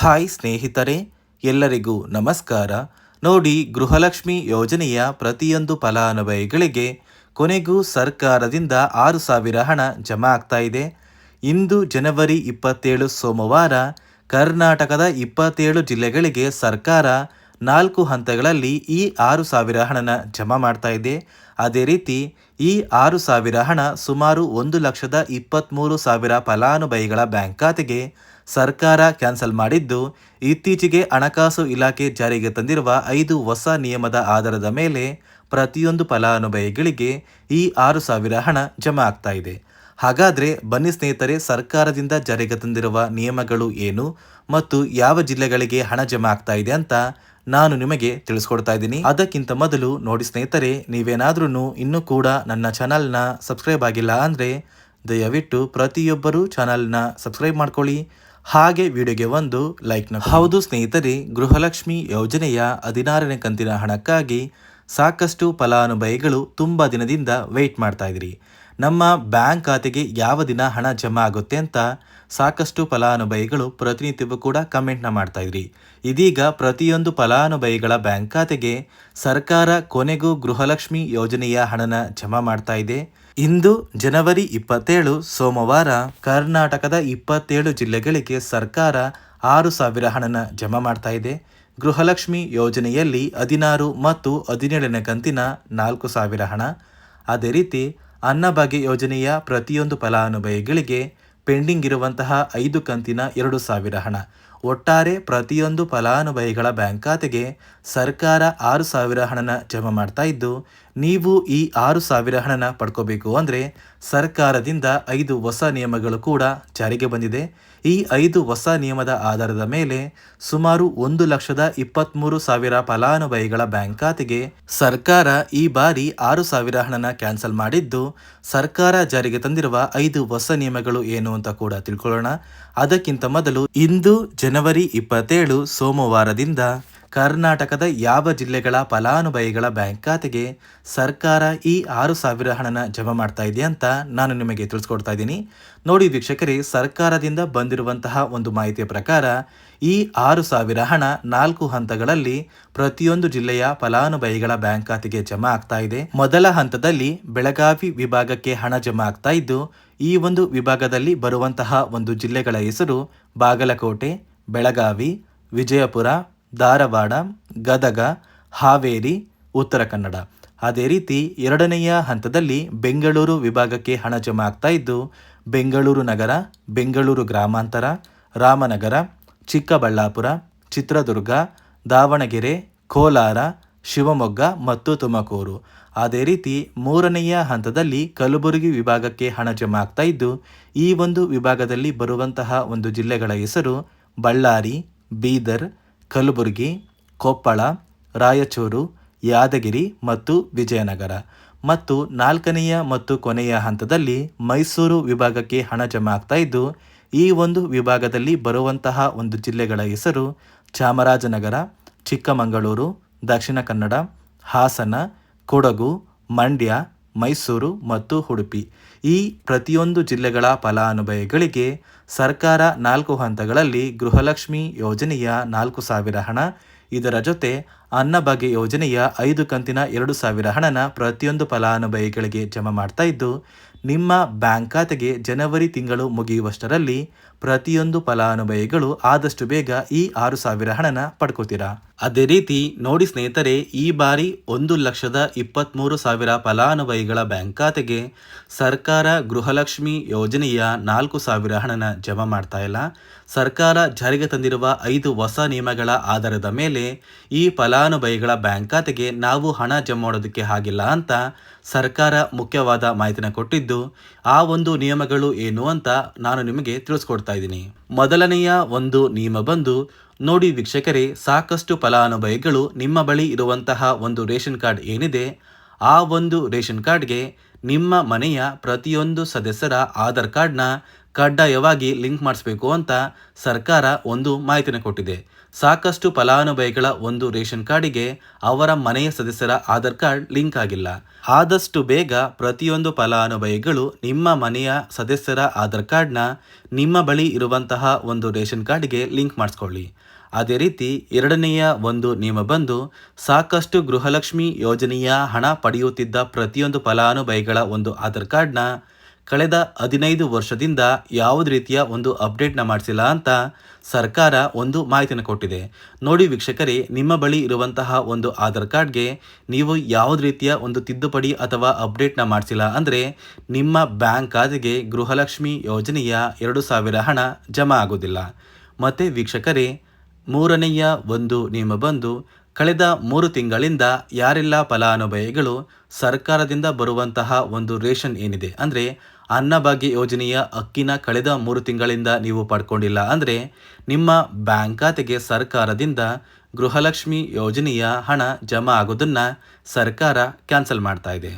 Hi ಸ್ನೇಹಿತರೆ, ಎಲ್ಲರಿಗೂ ನಮಸ್ಕಾರ. ನೋಡಿ, ಗೃಹಲಕ್ಷ್ಮಿ ಯೋಜನೆಯ ಪ್ರತಿಯೊಂದು ಫಲಾನುಭವಿಗಳಿಗೆ ಕೊನೆಗೂ ಸರ್ಕಾರದಿಂದ ಆರು ಸಾವಿರ ಹಣ ಜಮಾ ಆಗ್ತಾ ಇದೆ. ಇಂದು ಜನವರಿ ಇಪ್ಪತ್ತೇಳು ಸೋಮವಾರ ಕರ್ನಾಟಕದ ಇಪ್ಪತ್ತೇಳು ಜಿಲ್ಲೆಗಳಿಗೆ ಸರ್ಕಾರ ನಾಲ್ಕು ಹಂತಗಳಲ್ಲಿ ಈ ಆರು ಸಾವಿರ ಹಣನ ಜಮಾ ಮಾಡ್ತಾ ಇದೆ. ಅದೇ ರೀತಿ, ಈ ಆರು ಸಾವಿರ ಹಣ ಸುಮಾರು ಒಂದು ಲಕ್ಷದ ಇಪ್ಪತ್ತ್ಮೂರು ಸಾವಿರ ಫಲಾನುಭವಿಗಳ ಬ್ಯಾಂಕ್ ಖಾತೆಗೆ ಸರ್ಕಾರ ಕ್ಯಾನ್ಸಲ್ ಮಾಡಿದ್ದು, ಇತ್ತೀಚೆಗೆ ಹಣಕಾಸು ಇಲಾಖೆ ಜಾರಿಗೆ ತಂದಿರುವ ಐದು ಹೊಸ ನಿಯಮದ ಆಧಾರದ ಮೇಲೆ ಪ್ರತಿಯೊಂದು ಫಲಾನುಭವಿಗಳಿಗೆ ಈ ಆರು ಸಾವಿರ ಹಣ ಜಮಾ ಆಗ್ತಾ ಇದೆ. ಹಾಗಾದರೆ ಬನ್ನಿ ಸ್ನೇಹಿತರೆ, ಸರ್ಕಾರದಿಂದ ಜಾರಿಗೆ ತಂದಿರುವ ನಿಯಮಗಳು ಏನು ಮತ್ತು ಯಾವ ಜಿಲ್ಲೆಗಳಿಗೆ ಹಣ ಜಮಾ ಆಗ್ತಾ ಇದೆ ಅಂತ ನಾನು ನಿಮಗೆ ತಿಳಿಸ್ಕೊಡ್ತಾ ಇದ್ದೀನಿ. ಅದಕ್ಕಿಂತ ಮೊದಲು ನೋಡಿ ಸ್ನೇಹಿತರೆ ನೀವೇನಾದ್ರೂ ಇನ್ನೂ ಕೂಡ ನನ್ನ ಚಾನಲ್ನ ಸಬ್ಸ್ಕ್ರೈಬ್ ಆಗಿಲ್ಲ ಅಂದರೆ ದಯವಿಟ್ಟು ಪ್ರತಿಯೊಬ್ಬರೂ ಚಾನಲ್ನ ಸಬ್ಸ್ಕ್ರೈಬ್ ಮಾಡ್ಕೊಳ್ಳಿ. ಹಾಗೆ ವಿಡಿಯೋಗೆ ಒಂದು ಲೈಕ್ನ ಹೌದು ಸ್ನೇಹಿತರೆ, ಗೃಹಲಕ್ಷ್ಮಿ ಯೋಜನೆಯ ಹದಿನಾರನೇ ಕಂತಿನ ಹಣಕ್ಕಾಗಿ ಸಾಕಷ್ಟು ಫಲಾನುಭವಿಗಳು ತುಂಬ ದಿನದಿಂದ ವೆಯ್ಟ್ ಮಾಡ್ತಾ ಇದ್ರಿ. ನಮ್ಮ ಬ್ಯಾಂಕ್ ಖಾತೆಗೆ ಯಾವ ದಿನ ಹಣ ಜಮಾ ಆಗುತ್ತೆ ಅಂತ ಸಾಕಷ್ಟು ಫಲಾನುಭವಿಗಳು ಪ್ರತಿನಿತ್ಯವೂ ಕೂಡ ಕಮೆಂಟ್ನ ಮಾಡ್ತಾ ಇದ್ರಿ. ಇದೀಗ ಪ್ರತಿಯೊಂದು ಫಲಾನುಭವಿಗಳ ಬ್ಯಾಂಕ್ ಖಾತೆಗೆ ಸರ್ಕಾರ ಕೊನೆಗೂ ಗೃಹಲಕ್ಷ್ಮಿ ಯೋಜನೆಯ ಹಣನ ಜಮಾ ಮಾಡ್ತಾ ಇದೆ. ಇಂದು ಜನವರಿ ಇಪ್ಪತ್ತೇಳು, ಸೋಮವಾರ ಕರ್ನಾಟಕದ ಇಪ್ಪತ್ತೇಳು ಜಿಲ್ಲೆಗಳಿಗೆ ಸರ್ಕಾರ ಆರು ಸಾವಿರ ಹಣನ ಜಮಾ ಮಾಡ್ತಾ ಇದೆ. ಗೃಹಲಕ್ಷ್ಮಿ ಯೋಜನೆಯಲ್ಲಿ ಹದಿನಾರು ಮತ್ತು ಹದಿನೇಳನೇ ಕಂತಿನ ನಾಲ್ಕು ಸಾವಿರ ಹಣ. ಅದೇ ರೀತಿ, ಅನ್ನಭಾಗ್ಯ ಯೋಜನೆಯ ಪ್ರತಿಯೊಂದು ಫಲಾನುಭವಿಗಳಿಗೆ ಪೆಂಡಿಂಗ್ ಇರುವಂತಹ ಐದು ಕಂತಿನ ಎರಡು ಸಾವಿರ ಹಣ. ಒಟ್ಟಾರೆ ಪ್ರತಿಯೊಂದು ಫಲಾನುಭವಿಗಳ ಬ್ಯಾಂಕ್ ಖಾತೆಗೆ ಸರ್ಕಾರ ಆರು ಸಾವಿರ ಹಣನ ಜಮಾ ಮಾಡ್ತಾ ಇದ್ದು ನೀವು ಈ ಆರು ಸಾವಿರ ಹಣನ ಪಡ್ಕೋಬೇಕು ಅಂದರೆ ಸರ್ಕಾರದಿಂದ ಐದು ಹೊಸ ನಿಯಮಗಳು ಕೂಡ ಜಾರಿಗೆ ಬಂದಿದೆ. ಈ ಐದು ಹೊಸ ನಿಯಮದ ಆಧಾರದ ಮೇಲೆ ಸುಮಾರು ಒಂದು ಲಕ್ಷದ ಇಪ್ಪತ್ತ್ಮೂರು ಸಾವಿರ ಫಲಾನುಭವಿಗಳ ಬ್ಯಾಂಕ್ ಖಾತೆಗೆ ಸರ್ಕಾರ ಈ ಬಾರಿ ಆರು ಸಾವಿರ ಹಣನ ಕ್ಯಾನ್ಸಲ್ ಮಾಡಿದ್ದು, ಸರ್ಕಾರ ಜಾರಿಗೆ ತಂದಿರುವ ಐದು ಹೊಸ ನಿಯಮಗಳು ಏನು ಅಂತ ಕೂಡ ತಿಳ್ಕೊಳ್ಳೋಣ. ಅದಕ್ಕಿಂತ ಮೊದಲು ಇಂದು ಜನವರಿ ಇಪ್ಪತ್ತೇಳು ಸೋಮವಾರದಿಂದ ಕರ್ನಾಟಕದ ಯಾವ ಜಿಲ್ಲೆಗಳ ಫಲಾನುಭವಿಗಳ ಬ್ಯಾಂಕ್ ಖಾತೆಗೆ ಸರ್ಕಾರ ಈ ಆರು ಸಾವಿರ ಹಣನ ಜಮಾ ಮಾಡ್ತಾ ಇದೆ ಅಂತ ನಾನು ನಿಮಗೆ ತಿಳಿಸ್ಕೊಡ್ತಾ ಇದ್ದೀನಿ. ನೋಡಿ ವೀಕ್ಷಕರೇ, ಸರ್ಕಾರದಿಂದ ಬಂದಿರುವಂತಹ ಒಂದು ಮಾಹಿತಿಯ ಪ್ರಕಾರ ಈ ಆರು ಸಾವಿರ ಹಣ ನಾಲ್ಕು ಹಂತಗಳಲ್ಲಿ ಪ್ರತಿಯೊಂದು ಜಿಲ್ಲೆಯ ಫಲಾನುಭವಿಗಳ ಬ್ಯಾಂಕ್ ಖಾತೆಗೆ ಜಮಾ ಆಗ್ತಾ ಇದೆ. ಮೊದಲ ಹಂತದಲ್ಲಿ ಬೆಳಗಾವಿ ವಿಭಾಗಕ್ಕೆ ಹಣ ಜಮಾ ಆಗ್ತಾ ಇದ್ದು, ಈ ಒಂದು ವಿಭಾಗದಲ್ಲಿ ಬರುವಂತಹ ಒಂದು ಜಿಲ್ಲೆಗಳ ಹೆಸರು ಬಾಗಲಕೋಟೆ, ಬೆಳಗಾವಿ, ವಿಜಯಪುರ ಧಾರವಾಡ, ಗದಗ, ಹಾವೇರಿ, ಉತ್ತರ ಕನ್ನಡ. ಅದೇ ರೀತಿ ಎರಡನೆಯ ಹಂತದಲ್ಲಿ ಬೆಂಗಳೂರು ವಿಭಾಗಕ್ಕೆ ಹಣ ಜಮಾ ಆಗ್ತಾ ಇದ್ದು, ಬೆಂಗಳೂರು ನಗರ, ಬೆಂಗಳೂರು ಗ್ರಾಮಾಂತರ, ರಾಮನಗರ, ಚಿಕ್ಕಬಳ್ಳಾಪುರ, ಚಿತ್ರದುರ್ಗ, ದಾವಣಗೆರೆ, ಕೋಲಾರ, ಶಿವಮೊಗ್ಗ ಮತ್ತು ತುಮಕೂರು. ಅದೇ ರೀತಿ ಮೂರನೆಯ ಹಂತದಲ್ಲಿ ಕಲಬುರಗಿ ವಿಭಾಗಕ್ಕೆ ಹಣ ಜಮಾ ಆಗ್ತಾ ಇದ್ದು, ಈ ಒಂದು ವಿಭಾಗದಲ್ಲಿ ಬರುವಂತಹ ಒಂದು ಜಿಲ್ಲೆಗಳ ಹೆಸರು ಬಳ್ಳಾರಿ, ಬೀದರ್ ಕಲಬುರಗಿ, ಕೊಪ್ಪಳ, ರಾಯಚೂರು, ಯಾದಗಿರಿ ಮತ್ತು ವಿಜಯನಗರ. ಮತ್ತು ನಾಲ್ಕನೆಯ ಮತ್ತು ಕೊನೆಯ ಹಂತದಲ್ಲಿ ಮೈಸೂರು ವಿಭಾಗಕ್ಕೆ ಹಣ ಜಮಾ ಆಗ್ತಾ ಇದ್ದು, ಈ ಒಂದು ವಿಭಾಗದಲ್ಲಿ ಬರುವಂತಹ ಒಂದು ಜಿಲ್ಲೆಗಳ ಹೆಸರು ಚಾಮರಾಜನಗರ, ಚಿಕ್ಕಮಗಳೂರು, ದಕ್ಷಿಣ ಕನ್ನಡ, ಹಾಸನ, ಕೊಡಗು, ಮಂಡ್ಯ ಮೈಸೂರು ಮತ್ತು ಉಡುಪಿ. ಈ ಪ್ರತಿಯೊಂದು ಜಿಲ್ಲೆಗಳ ಫಲಾನುಭವಿಗಳಿಗೆ ಸರ್ಕಾರ ನಾಲ್ಕು ಹಂತಗಳಲ್ಲಿ ಗೃಹಲಕ್ಷ್ಮಿ ಯೋಜನೆಯ ನಾಲ್ಕು ಸಾವಿರ ಹಣ, ಇದರ ಜೊತೆ ಅನ್ನಭಾಗ್ಯ ಯೋಜನೆಯ ಐದು ಕಂತಿನ ಎರಡು ಸಾವಿರ ಹಣನ ಪ್ರತಿಯೊಂದು ಫಲಾನುಭವಿಗಳಿಗೆ ಜಮಾ ಮಾಡ್ತಾ ಇದ್ದು, ನಿಮ್ಮ ಬ್ಯಾಂಕ್ ಖಾತೆಗೆ ಜನವರಿ ತಿಂಗಳು ಮುಗಿಯುವಷ್ಟರಲ್ಲಿ ಪ್ರತಿಯೊಂದು ಫಲಾನುಭವಿಗಳು ಆದಷ್ಟು ಬೇಗ ಈ ಆರು ಸಾವಿರ ಹಣನ ಪಡ್ಕೋತೀರಾ? ಅದೇ ರೀತಿ ನೋಡಿ ಸ್ನೇಹಿತರೆ, ಈ ಬಾರಿ ಒಂದು ಲಕ್ಷದ ಇಪ್ಪತ್ತ್ಮೂರು ಸಾವಿರ ಫಲಾನುಭವಿಗಳ ಬ್ಯಾಂಕ್ ಖಾತೆಗೆ ಸರ್ಕಾರ ಗೃಹಲಕ್ಷ್ಮಿ ಯೋಜನೆಯ ನಾಲ್ಕು ಸಾವಿರ ಹಣನ ಜಮಾ ಮಾಡ್ತಾ ಇಲ್ಲ. ಸರ್ಕಾರ ಜಾರಿಗೆ ತಂದಿರುವ ಐದು ಹೊಸ ನಿಯಮಗಳ ಆಧಾರದ ಮೇಲೆ ಈ ಫಲಾನುಭವಿಗಳ ಬ್ಯಾಂಕ್ ಖಾತೆಗೆ ನಾವು ಹಣ ಜಮಾ ಮಾಡೋದಕ್ಕೆ ಆಗಿಲ್ಲ ಅಂತ ಸರ್ಕಾರ ಮುಖ್ಯವಾದ ಮಾಹಿತಿನ ಕೊಟ್ಟಿದ್ದು ಆ ಒಂದು ನಿಯಮಗಳು ಏನು ಅಂತ ನಾನು ನಿಮಗೆ ತಿಳಿಸ್ಕೊಡ್ತಾ ಇದ್ದೀನಿ. ಮೊದಲನೆಯ ಒಂದು ನಿಯಮ ಬಂದು, ನೋಡಿ ವೀಕ್ಷಕರೇ, ಸಾಕಷ್ಟು ಫಲಾನುಭವಿಗಳು ನಿಮ್ಮ ಬಳಿ ಇರುವಂತಹ ಒಂದು ರೇಷನ್ ಕಾರ್ಡ್ ಏನಿದೆ, ಆ ಒಂದು ರೇಷನ್ ಕಾರ್ಡ್ಗೆ ನಿಮ್ಮ ಮನೆಯ ಪ್ರತಿಯೊಂದು ಸದಸ್ಯರ ಆಧಾರ್ ಕಾರ್ಡ್ನ ಕಡ್ಡಾಯವಾಗಿ ಲಿಂಕ್ ಮಾಡಿಸ್ಬೇಕು ಅಂತ ಸರ್ಕಾರ ಒಂದು ಮಾಹಿತಿನ ಕೊಟ್ಟಿದೆ. ಸಾಕಷ್ಟು ಫಲಾನುಭವಿಗಳ ಒಂದು ರೇಷನ್ ಕಾರ್ಡಿಗೆ ಅವರ ಮನೆಯ ಸದಸ್ಯರ ಆಧಾರ್ ಕಾರ್ಡ್ ಲಿಂಕ್ ಆಗಿಲ್ಲ. ಆದಷ್ಟು ಬೇಗ ಪ್ರತಿಯೊಂದು ಫಲಾನುಭವಿಗಳು ನಿಮ್ಮ ಮನೆಯ ಸದಸ್ಯರ ಆಧಾರ್ ಕಾರ್ಡ್ನ ನಿಮ್ಮ ಬಳಿ ಇರುವಂತಹ ಒಂದು ರೇಷನ್ ಕಾರ್ಡ್ಗೆ ಲಿಂಕ್ ಮಾಡಿಸ್ಕೊಳ್ಳಿ. ಅದೇ ರೀತಿ ಎರಡನೆಯ ಒಂದು ನಿಯಮ ಬಂದು ಸಾಕಷ್ಟು ಗೃಹಲಕ್ಷ್ಮಿ ಯೋಜನೆಯ ಹಣ ಪಡೆಯುತ್ತಿದ್ದ ಪ್ರತಿಯೊಂದು ಫಲಾನುಭವಿಗಳ ಒಂದು ಆಧಾರ್ ಕಾರ್ಡ್ನ ಕಳೆದ ಹದಿನೈದು ವರ್ಷದಿಂದ ಯಾವುದೇ ರೀತಿಯ ಒಂದು ಅಪ್ಡೇಟ್ನ ಮಾಡಿಸಿಲ್ಲ ಅಂತ ಸರ್ಕಾರ ಒಂದು ಮಾಹಿತಿಯನ್ನು ಕೊಟ್ಟಿದೆ. ನೋಡಿ ವೀಕ್ಷಕರೇ, ನಿಮ್ಮ ಬಳಿ ಇರುವಂತಹ ಒಂದು ಆಧಾರ್ ಕಾರ್ಡ್ಗೆ ನೀವು ಯಾವುದೇ ರೀತಿಯ ಒಂದು ತಿದ್ದುಪಡಿ ಅಥವಾ ಅಪ್ಡೇಟ್ನ ಮಾಡಿಸಿಲ್ಲ ಅಂದರೆ ನಿಮ್ಮ ಬ್ಯಾಂಕ್ ಖಾತೆಗೆ ಗೃಹಲಕ್ಷ್ಮಿ ಯೋಜನೆಯ ಎರಡು ಸಾವಿರ ಹಣ ಜಮಾ ಆಗೋದಿಲ್ಲ. ಮತ್ತು ವೀಕ್ಷಕರೇ, ಮೂರನೆಯ ಒಂದು ನಿಯಮ ಬಂದು ಕಳೆದ ಮೂರು ತಿಂಗಳಿಂದ ಯಾರೆಲ್ಲ ಫಲಾನುಭವಿಗಳು ಸರ್ಕಾರದಿಂದ ಬರುವಂತಹ ಒಂದು ರೇಷನ್ ಏನಿದೆ? ಅಂದರೆ ಅನ್ನಭಾಗ್ಯ ಯೋಜನೆಯ ಅಕ್ಕಿನ ಕಳೆದ ಮೂರು ತಿಂಗಳಿಂದ ನೀವು ಪಡ್ಕೊಂಡಿಲ್ಲ. ಅಂದರೆ ನಿಮ್ಮ ಬ್ಯಾಂಕ್ ಖಾತೆಗೆ ಸರ್ಕಾರದಿಂದ ಗೃಹಲಕ್ಷ್ಮಿ ಯೋಜನೆಯ ಹಣ ಜಮಾ ಆಗೋದನ್ನು ಸರ್ಕಾರ ಕ್ಯಾನ್ಸಲ್ ಮಾಡ್ತಾ ಇದೆ.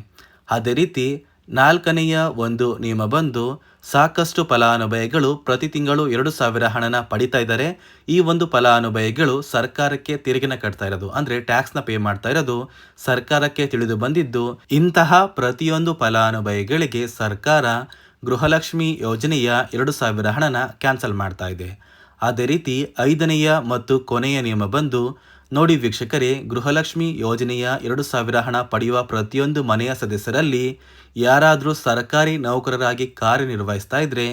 ಅದೇ ರೀತಿ ನಾಲ್ಕನೆಯ ಒಂದು ನಿಯಮ ಬಂದು ಸಾಕಷ್ಟು ಫಲಾನುಭವಿಗಳು ಪ್ರತಿ ತಿಂಗಳು ಎರಡು ಸಾವಿರ ಹಣನ ಪಡಿತಾ ಇದ್ದಾರೆ. ಈ ಒಂದು ಫಲಾನುಭವಿಗಳು ಸರ್ಕಾರಕ್ಕೆ ತೆರಿಗೆನ ಕಟ್ತಾ ಇರೋದು, ಅಂದರೆ ಟ್ಯಾಕ್ಸ್ನ ಪೇ ಮಾಡ್ತಾ ಇರೋದು, ಸರ್ಕಾರಕ್ಕೆ ತಿಳಿದು ಬಂದಿದ್ದು, ಇಂತಹ ಪ್ರತಿಯೊಂದು ಫಲಾನುಭವಿಗಳಿಗೆ ಸರ್ಕಾರ ಗೃಹಲಕ್ಷ್ಮಿ ಯೋಜನೆಯ ಎರಡು ಸಾವಿರ ಹಣನ ಕ್ಯಾನ್ಸಲ್ ಮಾಡ್ತಾ ಇದೆ. ಅದೇ ರೀತಿ ಐದನೆಯ ಮತ್ತು ಕೊನೆಯ ನಿಯಮ ಬಂದು ನೋಡಿ ವೀಕ್ಷಕರೇ, ಗೃಹಲಕ್ಷ್ಮಿ ಯೋಜನೆಯ ಎರಡು ಸಾವಿರ ಹಣ ಪಡೆಯುವ ಪ್ರತಿಯೊಂದು ಮನೆಯ ಸದಸ್ಯರಲ್ಲಿ ಯಾರಾದರೂ ಸರ್ಕಾರಿ ನೌಕರರಾಗಿ ಕಾರ್ಯನಿರ್ವಹಿಸ್ತಾ ಇದ್ರೆ,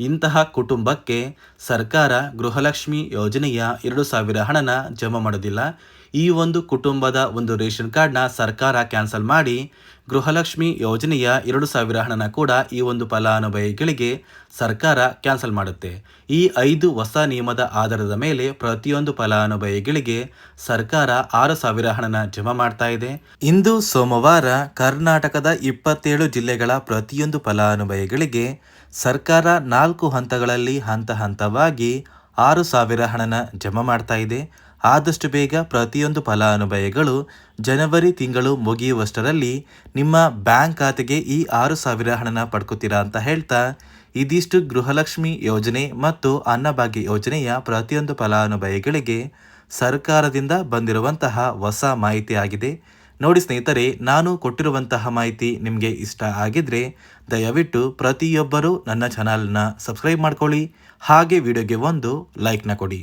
ಇಂತಹ ಕುಟುಂಬಕ್ಕೆ ಸರ್ಕಾರ ಗೃಹಲಕ್ಷ್ಮಿ ಯೋಜನೆಯ ಎರಡು ಸಾವಿರ ಹಣನ ಜಮಾ ಮಾಡೋದಿಲ್ಲ. ಈ ಒಂದು ಕುಟುಂಬದ ಒಂದು ರೇಷನ್ ಕಾರ್ಡ್ನ ಸರ್ಕಾರ ಕ್ಯಾನ್ಸಲ್ ಮಾಡಿ ಗೃಹಲಕ್ಷ್ಮಿ ಯೋಜನೆಯ ಎರಡು ಸಾವಿರ ಹಣನ ಕೂಡ ಈ ಒಂದು ಫಲಾನುಭವಿಗಳಿಗೆ ಸರ್ಕಾರ ಕ್ಯಾನ್ಸಲ್ ಮಾಡುತ್ತೆ. ಈ ಐದು ಹೊಸ ನಿಯಮದ ಆಧಾರದ ಮೇಲೆ ಪ್ರತಿಯೊಂದು ಫಲಾನುಭವಿಗಳಿಗೆ ಸರ್ಕಾರ ಆರು ಸಾವಿರ ಹಣನ ಜಮಾ ಮಾಡ್ತಾ ಇದೆ. ಇಂದು ಸೋಮವಾರ ಕರ್ನಾಟಕದ ಇಪ್ಪತ್ತೇಳು ಜಿಲ್ಲೆಗಳ ಪ್ರತಿಯೊಂದು ಫಲಾನುಭವಿಗಳಿಗೆ ಸರ್ಕಾರ ನಾಲ್ಕು ಹಂತಗಳಲ್ಲಿ ಹಂತ ಹಂತವಾಗಿ ಆರು ಸಾವಿರ ಹಣನ ಜಮಾ ಮಾಡ್ತಾ ಇದೆ. ಆದಷ್ಟು ಬೇಗ ಪ್ರತಿಯೊಂದು ಫಲಾನುಭವಿಗಳು ಜನವರಿ ತಿಂಗಳು ಮುಗಿಯುವಷ್ಟರಲ್ಲಿ ನಿಮ್ಮ ಬ್ಯಾಂಕ್ ಖಾತೆಗೆ ಈ ಆರು ಸಾವಿರ ಹಣನ ಪಡ್ಕೋತೀರಾ ಅಂತ ಹೇಳ್ತಾ, ಇದಿಷ್ಟು ಗೃಹಲಕ್ಷ್ಮಿ ಯೋಜನೆ ಮತ್ತು ಅನ್ನಭಾಗ್ಯ ಯೋಜನೆಯ ಪ್ರತಿಯೊಂದು ಫಲಾನುಭವಿಗಳಿಗೆ ಸರ್ಕಾರದಿಂದ ಬಂದಿರುವಂತಹ ಹೊಸ ಮಾಹಿತಿ ಆಗಿದೆ. ನೋಡಿ ಸ್ನೇಹಿತರೆ, ನಾನು ಕೊಟ್ಟಿರುವಂತಹ ಮಾಹಿತಿ ನಿಮಗೆ ಇಷ್ಟ ಆಗಿದ್ರೆ ದಯವಿಟ್ಟು ಪ್ರತಿಯೊಬ್ಬರೂ ನನ್ನ ಚಾನಲ್ನ ಸಬ್ಸ್ಕ್ರೈಬ್ ಮಾಡ್ಕೊಳ್ಳಿ. ಹಾಗೆ ವಿಡಿಯೋಗೆ ಒಂದು ಲೈಕ್ನ ಕೊಡಿ.